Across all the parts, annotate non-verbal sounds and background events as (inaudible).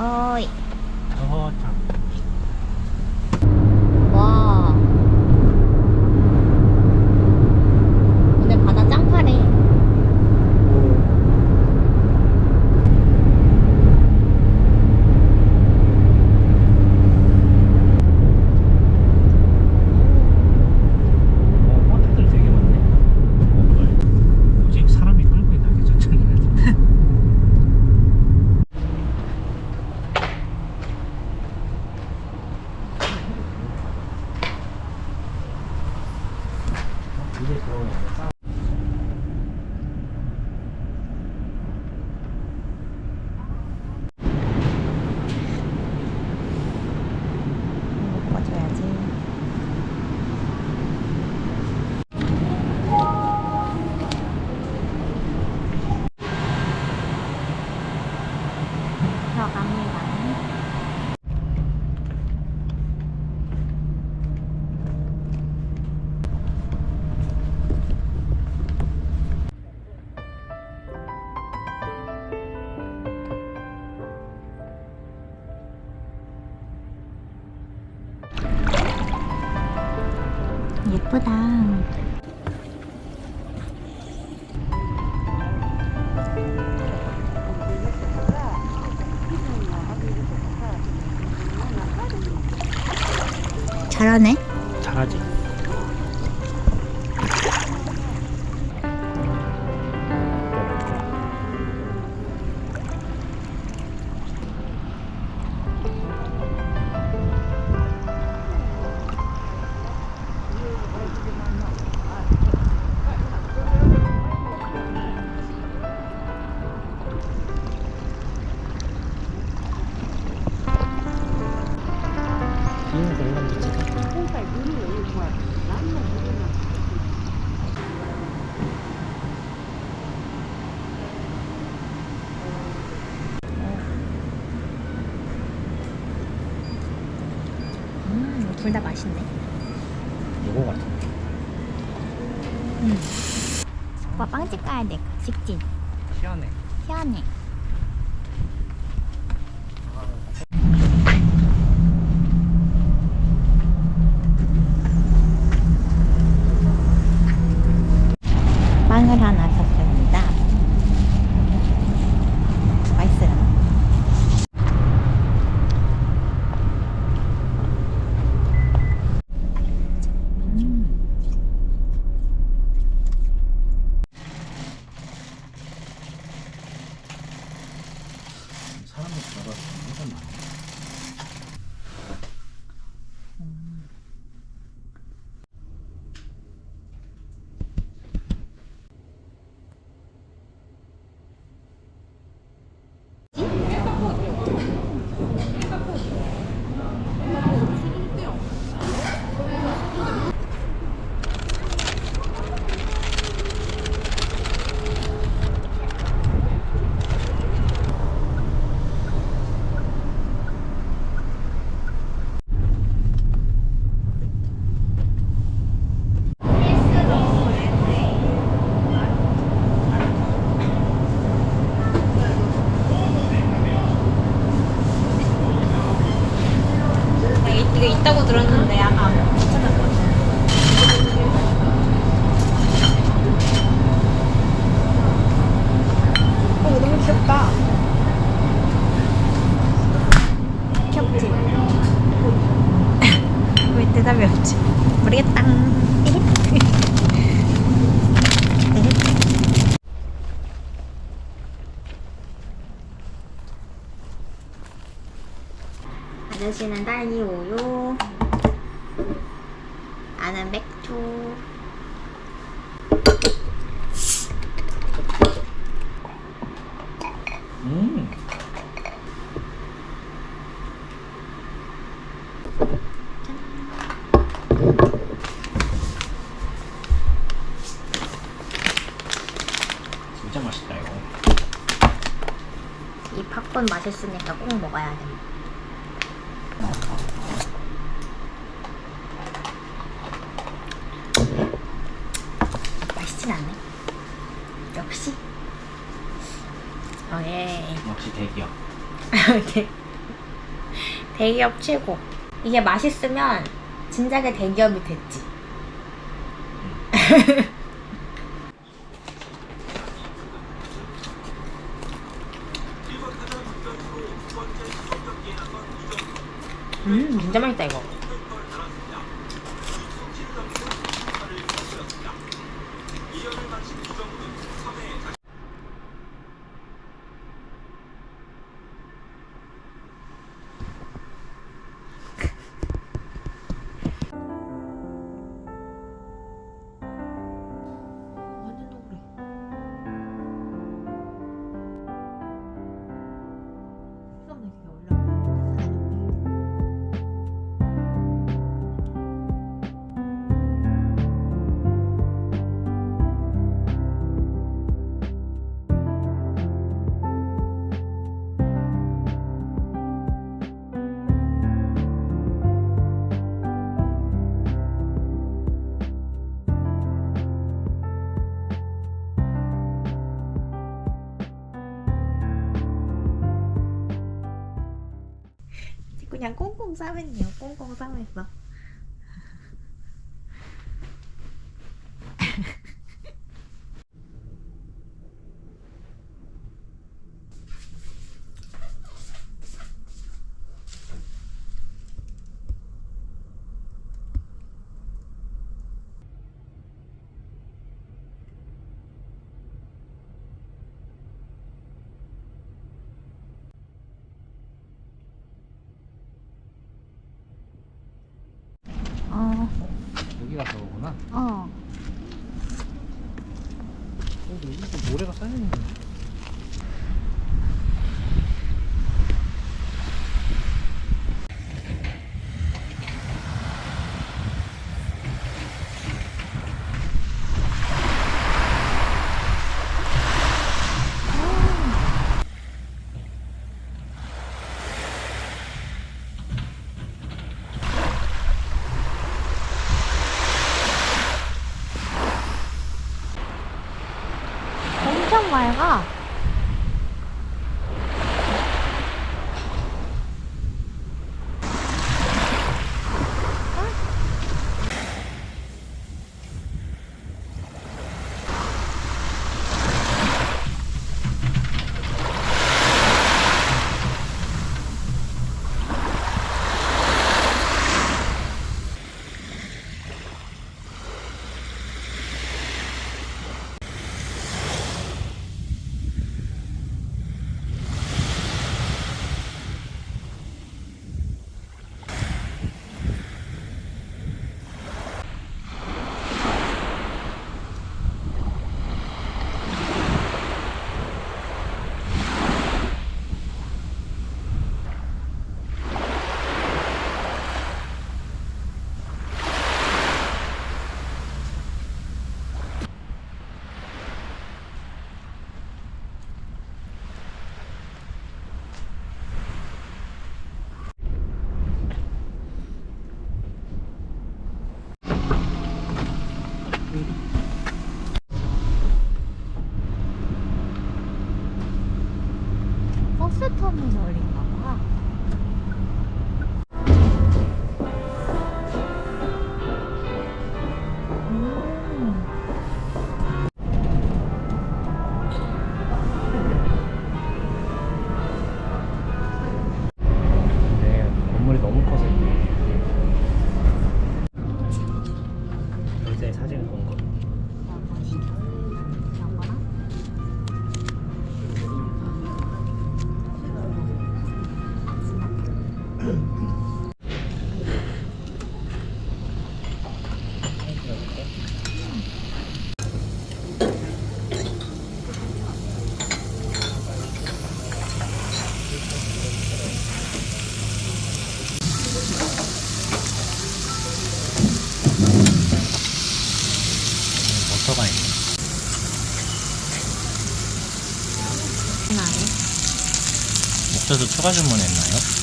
어이. 어, 참. 와. 예쁘다. 잘하네. 둘 다 맛있네. 요거 같아. 음. 오빠 빵집 가야 돼. 직진. 시원해. 시원해. 빵을 하나 샀습니다. 맛있어요. 음. 사람이 들어가서 완전 많아. 이거 있다고 들었는데 아까 못 찾았거든. 어, 너무 귀엽다. 귀엽지? 왜 대답이 없지? 모르겠다. 아저씨는 딸기 우유, 나는 맥주. 음. 진짜 맛있다 이거. 이 팝콘 맛있으니까 꼭 먹어야 돼. 맛있진 않네. 역시. 어, 예. 역시 대기업. 이렇게 (laughs) 대기업 최고. 이게 맛있으면 진작에 대기업이 됐지. (laughs) 음, 진짜 맛있다 이거. 그냥 꽁꽁 싸맸네요. 꽁꽁 싸맸어. 어, 여기가 저거구나. 어. 어, 여기도 모래가 쌓여있는 건데? 버터가 있네. 목젖도 추가 주문했나요?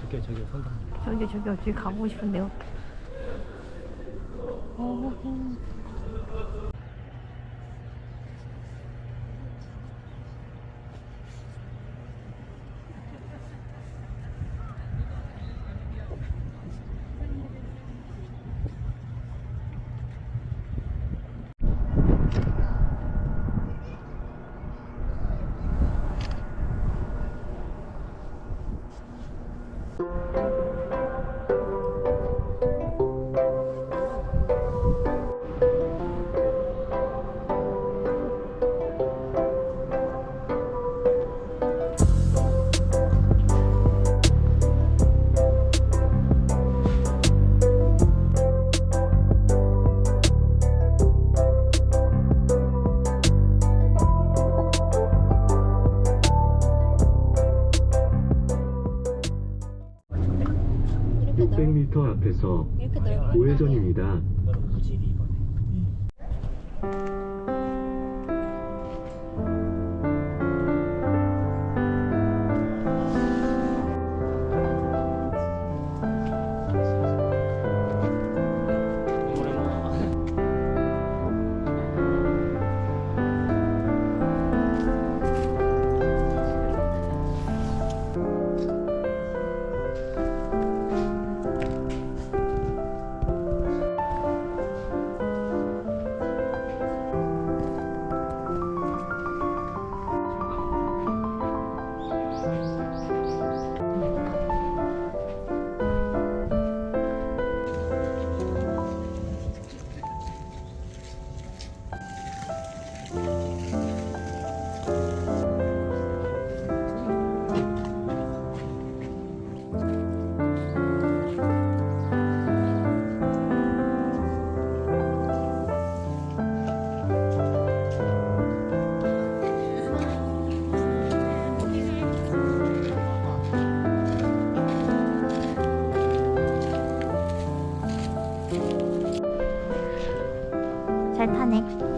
저기 저기 저기 선당. 저기 가보고 싶은데요. 이 600m 앞에서 우회전입니다. 種